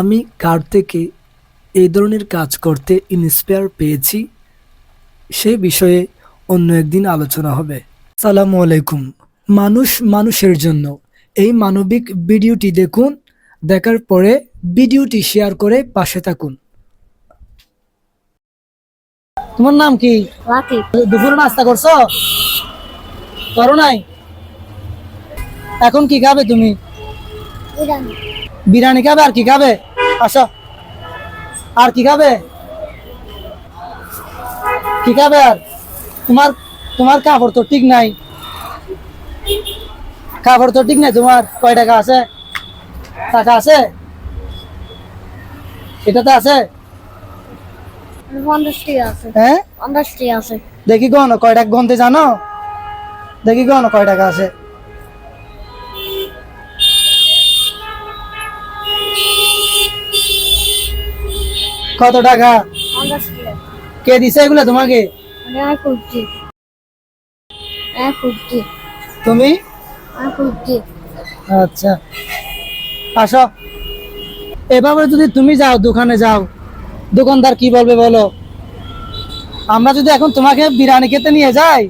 আমি কার থেকে এই ধরনের কাজ করতে ইন্সপায়ার পেয়েছি? সে বিষয়ে অন্য একদিন আলোচনা হবে। সালামু আলাইকুম। মানুষ মানুষের জন্য। এই মানবিক ভিডিওটি দেখুন দেখার পরে ভিডিওটি শেয়ার করে পাশে থাকুন। তোমার নাম কি? দুপুর নাস্তা করছ? করো নাই? এখন কি খাবে তুমি? বিরিয়ানি খাবে আর কি খাবে? আসো। আর কি খাবে? কি খাবে আর? তোমার তোমার কাপড় তো ঠিক নাই। কাপড় তো ঠিক নাই তোমার কয় টাকা আছে? টাকা আছে? এটাতে আছে। হ্যাঁ? আছে। দেখি গণ কয় টাকা গনতে জানো? দেখি গণ কয় টাকা আছে? কত টাকা? কে দিছে এগুলো তোমাকে? তুমি? আচ্ছা। আসো। এভাবে যদি তুমি যাও দোকানে যাও দোকানদার কি বলবে বলো? আমরা যদি এখন তোমাকে বিরিয়ানি খেতে নিয়ে যাই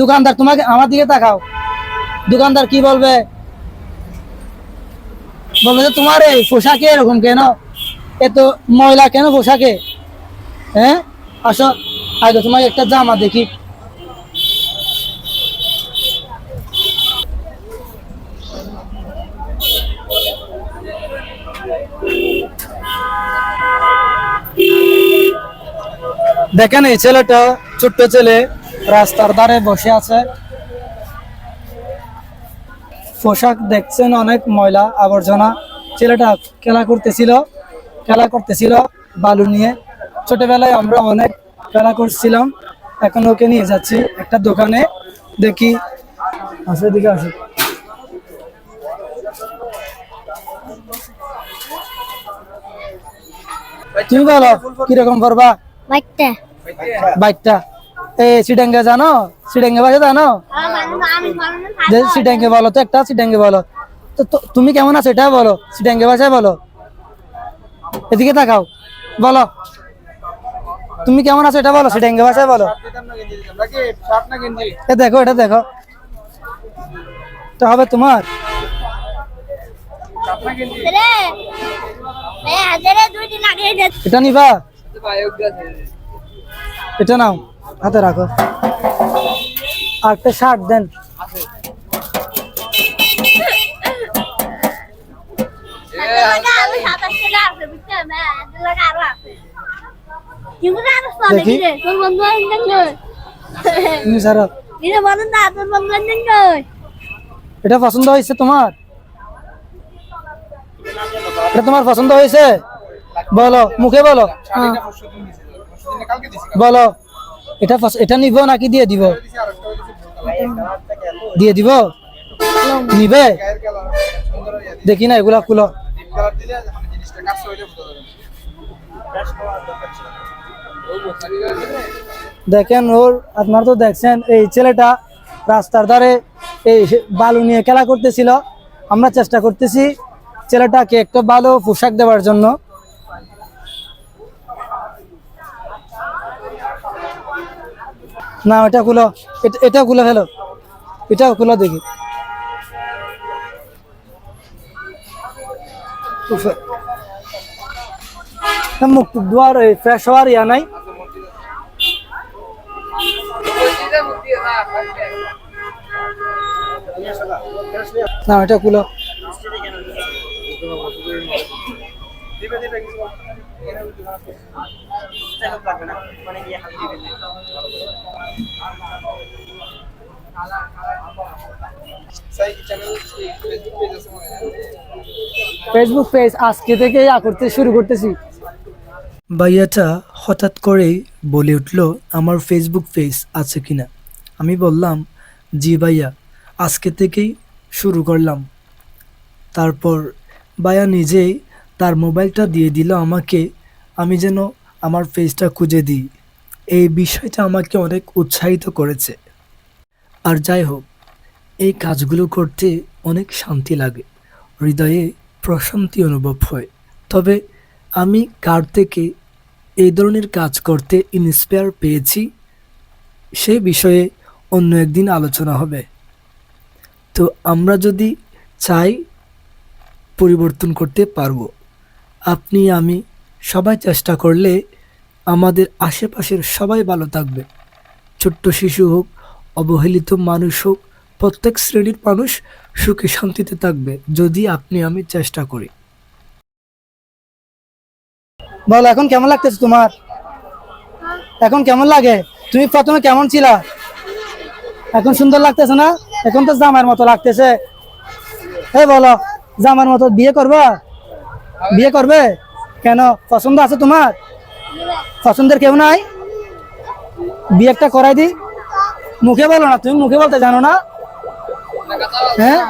দোকানদার তোমাকে আমার দিকে তাকাও। দোকানদার কি বলবে? বলবে যে তোমার এই পোশাকে এরকম কেন? এত ময়লা কেন পোশাকে? হ্যাঁ? আসো আগে তোমাকে একটা জামা দেখি। দেখেন এই ছেলেটা ছোট্ট ছেলে, রাস্তার ধারে বসে আছে। পোশাক দেখছেন অনেক ময়লা আবর্জনা। ছেলেটা খেলা করতেছিল। খেলা করতেছিল বালু নিয়ে। ছোটবেলায় আমরা অনেক খেলা করছিলাম। এখন ওকে নিয়ে যাচ্ছি একটা দোকানে। দেখি। আসে দিকে আসে। তুমি বলো কীরকম করবা? বাইকটা। বাইকটা। এই সিডাঙ্গে জানো? সিডাঙ্গে বাজে জানো? আমি সিডাঙ্গে বলো তো একটা সিডাঙ্গে বলো। তো তো- তুমি কেমন আছো? এটা বলো। সিডাঙ্গে ভাষায় বলো। এদিকে তাকাও। বলো। তুমি কেমন আছো এটা বলো সিডাঙ্গে ভাষায় বলো। এ দেখো, এটা দেখো। এটা হবে তোমার। এটা নিবা। এটা নাও, হাতে রাখো। আর একটা শার্ট দেন। এটা পছন্দ হয়েছে তোমার? এটা তোমার পছন্দ হয়েছে? বলো, মুখে বলো। বলো, এটা এটা নিব নাকি দিয়ে দিব? দিয়ে দিব? নিবে? দেখি না, এগুলা খুলো। দেখেন ওর, আপনারা তো দেখছেন, এই ছেলেটা রাস্তার ধারে এই বালু নিয়ে খেলা করতেছিল। আমরা চেষ্টা করতেছি ছেলেটাকে একটা ভালো পোশাক দেওয়ার জন্য। না, এটা খুলো, এটা- খুলে ফেলো এটাও খুলো দেখি। মুখ টুক ফ্রেশ হওয়ার ইয়া নাই। না, এটা খুলো। ফেসবুক পেজ আজকে থেকে ইয়া করতে শুরু করতেছি। ভাইয়াটা হঠাৎ করেই বলে উঠল, আমার ফেসবুক পেজ আছে কিনা? আমি বললাম, জি ভাইয়া, আজকে থেকেই শুরু করলাম। তারপর ভাইয়া নিজেই তার মোবাইলটা দিয়ে দিল আমাকে, আমি যেন আমার পেজটা খুঁজে দিই। এই বিষয়টা আমাকে অনেক উৎসাহিত করেছে। আর যাই হোক, এই কাজগুলো করতে অনেক শান্তি লাগে, হৃদয়ে প্রশান্তি অনুভব হয়। তবে আমি কার থেকে এই ধরনের কাজ করতে ইন্সপায়ার পেয়েছি, সে বিষয়ে অন্য একদিন আলোচনা হবে। তো আমরা যদি চাই পরিবর্তন করতে পারব, আপনি, আমি সবাই চেষ্টা করলে আমাদের আশেপাশের সবাই ভালো থাকবে। ছোট্ট শিশু হোক, অবহেলিত মানুষ হোক, প্রত্যেক শ্রেণির মানুষ সুখে শান্তিতে থাকবে, যদি আপনি, আমি চেষ্টা করি। বলো এখন কেমন লাগতেছে তোমার? এখন কেমন লাগে? তুমি প্রথমে কেমন ছিলা? এখন সুন্দর লাগতেছে না? এখন তো জামার মতো লাগতেছে। এই বলো জামার মতো বিয়ে করবা? বিয়ে করবে? কেন? পছন্দ আছে তোমার? পছন্দের কেউ নাই? বিয়ে একটা করাই দি। মুখে বলো না তুমি মুখে বলতে জানো না? হ্যাঁ?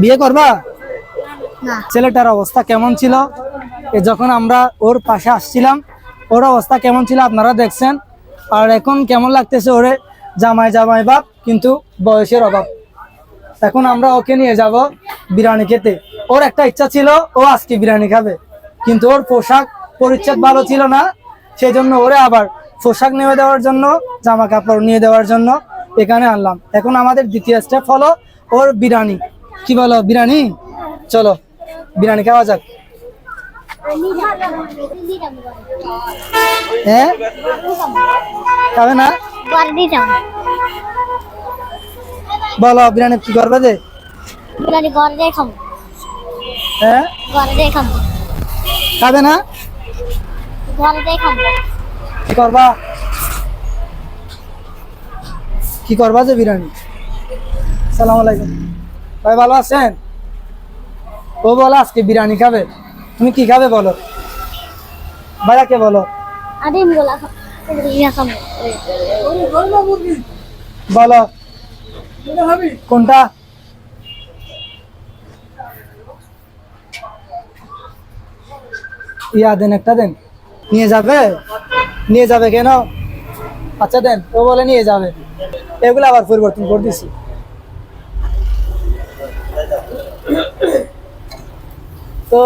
বিয়ে করবা? ছেলেটার অবস্থা কেমন ছিল? যখন আমরা ওর পাশে আসছিলাম, ওর অবস্থা কেমন ছিল আপনারা দেখছেন। আর এখন কেমন লাগতেছে ওরে? জামাই জামাই বাপ, কিন্তু বয়সের অভাব। এখন আমরা ওকে নিয়ে যাব বিরিয়ানি খেতে। ওর একটা ইচ্ছা ছিল, ও আজকে বিরিয়ানি খাবে। কিন্তু ওর পোশাক পরিচ্ছদ ভালো ছিল না সেই জন্য ওরে আবার পোশাক নিয়ে দেওয়ার জন্য, জামা কাপড় নিয়ে দেওয়ার জন্য এখানে আনলাম। এখন আমাদের দ্বিতীয় স্টেপ হলো ওর বিরিয়ানি। কি বলো বিরিয়ানি? চলো, বিরিয়ানি খাওয়া যাক। হ্যাঁ? না? বলো, বিরিয়ানি কি করবে যে? হ্যাঁ? কি করবা? কি করবা যে বিরিয়ানি? সালাম আলাইকুম। ভাই, ভালো আছেন? ও বলো, আজকে বিরিয়ানি খাবে? তুমি কি খাবে বলো? ভাইয়াকে বলো। বলো কোনটা? ইয়া দেন একটা দেন। নিয়ে যাবে? নিয়ে যাবে কেন? আচ্ছা দেন ও বলে নিয়ে যাবে। এগুলো আবার পরিবর্তন করে দিছি। তো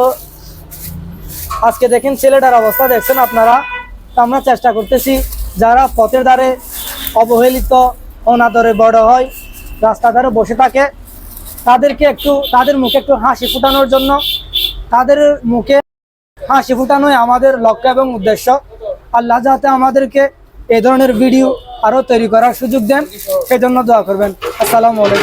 আজকে দেখেন ছেলেটার অবস্থা, দেখছেন আপনারা? আমরা চেষ্টা করতেছি, যারা পথের ধারে অবহেলিত, অনাদরে বড় হয় রাস্তা ধারে বসে থাকে, তাদেরকে একটু, তাদের মুখে একটু হাসি ফুটানোর জন্য, তাদের মুখে হাসি ফুটানোই আমাদের লক্ষ্য এবং উদ্দেশ্য। আল্লাহ যাতে আমাদেরকে এ ধরনের ভিডিও আরও তৈরি করার সুযোগ দেন, সেজন্য দোয়া করবেন। আসসালামু আলাইকুম।